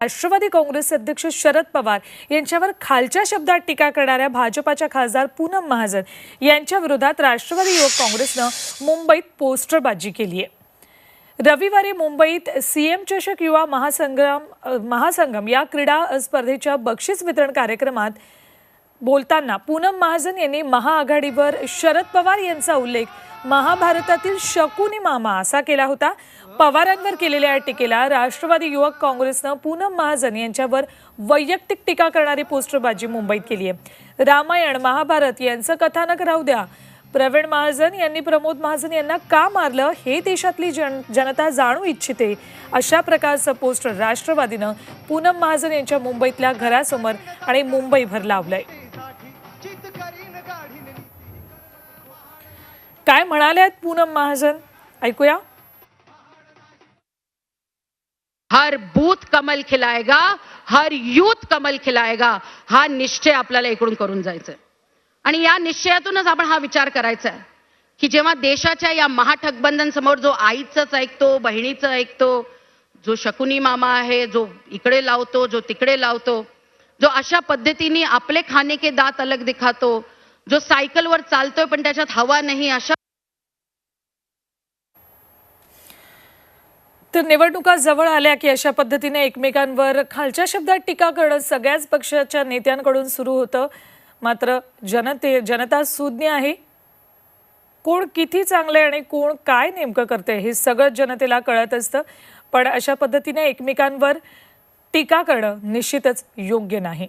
राष्ट्रवादी काँग्रेसचे अध्यक्ष शरद पवार यांच्यावर खालच्या शब्दात टीका करणाऱ्या भाजपाच्या खासदार पूनम महाजन यांच्या विरोधात राष्ट्रवादी युवक काँग्रेसनं मुंबईत पोस्टरबाजी केली आहे रविवारी मुंबईत सीएम चषक युवा महासंग्राम महासंगम या क्रीडा स्पर्धेच्या बक्षीस वितरण कार्यक्रमात बोलताना पूनम महाजन यांनी महाआघाडीवर शरद पवार यांचा उल्लेख महाभारतातील शकुनी मामा असा केला होता. पवारांवर केलेल्या या टीकेला राष्ट्रवादी युवक काँग्रेसनं पूनम महाजन यांच्यावर वैयक्तिक टीका करणारी पोस्टरबाजी मुंबईत केली आहे. रामायण महाभारत यांचं कथानक राहू द्या. प्रवीण महाजन यांनी प्रमोद महाजन यांना का मारलं हे देशातली जन जनता जाणू इच्छिते. अशा प्रकारचं पोस्टर राष्ट्रवादीनं पूनम महाजन यांच्या मुंबईतल्या घरासमोर आणि मुंबईभर लावलंय. काय म्हणाले आहेत पूनम महाजन ऐकूया हर बूथ कमल खिलाएगा हर यूथ कमल खिलाएगा हा निश्चय आपल्याला इकडून करून जायचा आहे. आणि या निश्चयातूनच आपण हा विचार करायचा आहे की जेव्हा देशाच्या या महाठगबंधनसमोर जो आईचंच ऐकतो बहिणीचं ऐकतो जो शकुनी मामा आहे जो इकडे लावतो जो तिकडे लावतो जो अशा पद्धतीने आपले खाने के दात अलग दिखातो जो सायकलवर चालतोय पण त्याच्यात हवा नाही अशा तर निवडणुका जवळ आल्या की अशा पद्धतीने एकमेकांवर खालच्या शब्दात टीका करणं सगळ्याच पक्षाच्या नेत्यांकडून सुरू होतं. मात्र जनते जनता सुज्ञ आहे. कोण किती चांगलं आहे आणि कोण काय नेमकं करते हे सगळं जनतेला कळत असतं. पण अशा पद्धतीने एकमेकांवर टीका करणं निश्चितच योग्य नाही.